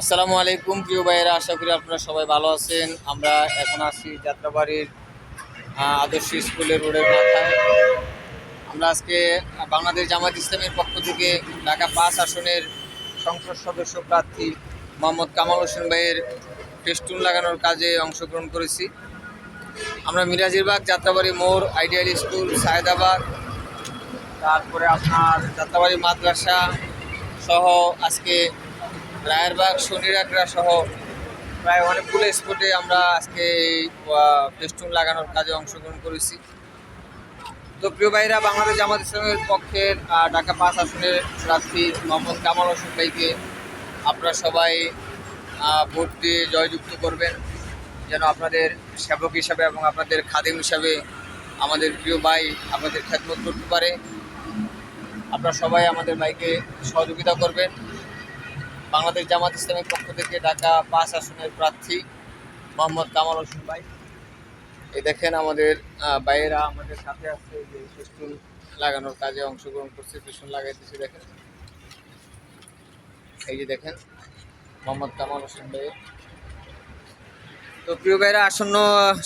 আসসালামু আলাইকুম, প্রিয় ভাইয়েরা, আশা করি আপনারা সবাই ভালো আছেন। আমরা এখন আছি যাত্রাবাড়ির আদর্শ স্কুলের রোডের মাথায়। আমরা আজকে বাংলাদেশ জামাত ইসলামের পক্ষ থেকে ঢাকা পাঁচ আসনের সংসদ সদস্য প্রার্থী মোহাম্মদ কামাল হোসেন ভাইয়ের ফেস্টুন লাগানোর কাজে অংশগ্রহণ করেছি। আমরা মিরাজিরবাগ যাত্রাবাড়ি মোড়, আইডিয়াল স্কুল, সায়দাবাদ, তারপরে আপনার যাত্রাবাড়ি মাদ্রাসা সহ আজকে রায়েরবাগ শনিরাকড়া সহ প্রায় অনেকগুলো স্পটে আমরা আজকে এই ফেস্টুন লাগানোর কাজে অংশগ্রহণ করেছি। তো প্রিয় ভাইরা, বাংলাদেশ জামাত ইসলামের পক্ষের ঢাকা পাঁচ আসনের প্রার্থী মোহাম্মদ কামাল হোসেন ভাইকে আপনারা সবাই ভোট দিয়ে জয়যুক্ত করবেন। যেন আপনাদের সেবক হিসাবে এবং আপনাদের খাদিম হিসাবে আমাদের প্রিয় ভাই আপনাদের খেদমত করতে পারে। আপনারা সবাই আমাদের ভাইকে সহযোগিতা করবেন। বাংলাদেশ জামাত ইসলামের পক্ষ থেকে ঢাকা পাঁচ আসনের প্রার্থী মোহাম্মদ কামাল হোসেন ভাই। এই দেখেন আমাদের ভাইয়েরা আমাদের সাথে আছে যে ফেস্টুন লাগানোর কাজে অংশগ্রহণ করছে ফেস্টুন লাগাইতেছে, দেখেন। এই যে দেখেন, মোহাম্মদ কামাল হোসেন ভাই। তো প্রিয় ভাইরা আসন্ন,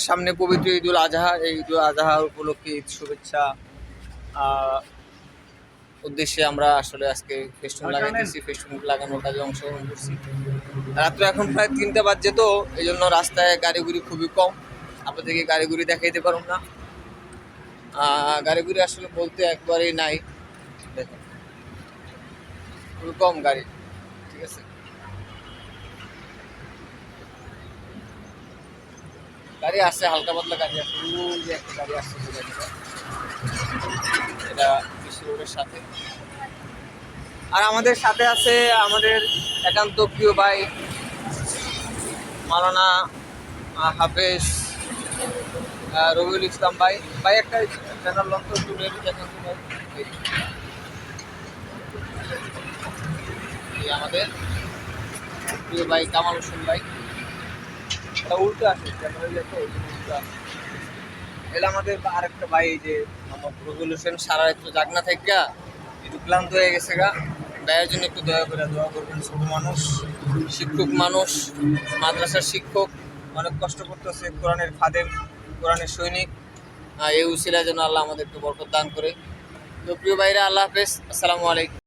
সামনে পবিত্র ঈদুল আজহা, এই ঈদুল আজহা উপলক্ষে ঈদ শুভেচ্ছা উদ্দেশ্যে আমরা আসলে আজকে ফেস্টুন লাগাইতেছি ফেস্টুন লাগানোর কাজে অংশগ্রহণ করছি। রাত্র এখন প্রায় তিনটা বাজছে তো এই জন্য রাস্তায় গাড়ি গুড়ি খুবই কম। আপনাদেরকে গাড়ি গুড়ি দেখাইতে পারুন না। আহ, গাড়ি গুড়ি আসলে বলতে একবারেই নাই। দেখেন। খুবই কম গাড়ি ঠিক আছে? গাড়ি আসছে হালকা পাতলা গাড়ি আছে। একটা গাড়ি আসছে এটা রোডের সাথে। আর আমাদের সাথে আছে আমাদের একান্ত প্রিয় ভাই, মালানা হাফেজ রবিউল ইসলাম ভাই। ভাই, একটা চ্যানেল লঞ্চ তুলে দেখেন তো ভাই। আমাদের প্রিয় ভাই কামাল হোসেন ভাই। এটা উল্টো চ্যানেলে তো উল্টো এলা আমাদের আরেকটা ভাই যে আমার রবিউল সারা একটু জাগনা থেকে একটু ক্লান্ত হয়ে গেছে গা। ব্যয়ের জন্য একটু দয়া করে দোয়া করবেন ছোট মানুষ, শিক্ষক মানুষ, মাদ্রাসার শিক্ষক। অনেক কষ্ট করতেছে কোরআনের খাদেম কোরআনের সৈনিক। এই উসিলা যেন আল্লাহ আমাদেরকে বরকত দান করে। তো প্রিয় ভাইরা, আল্লাহ হাফেজ। আসসালামু আলাইকুম।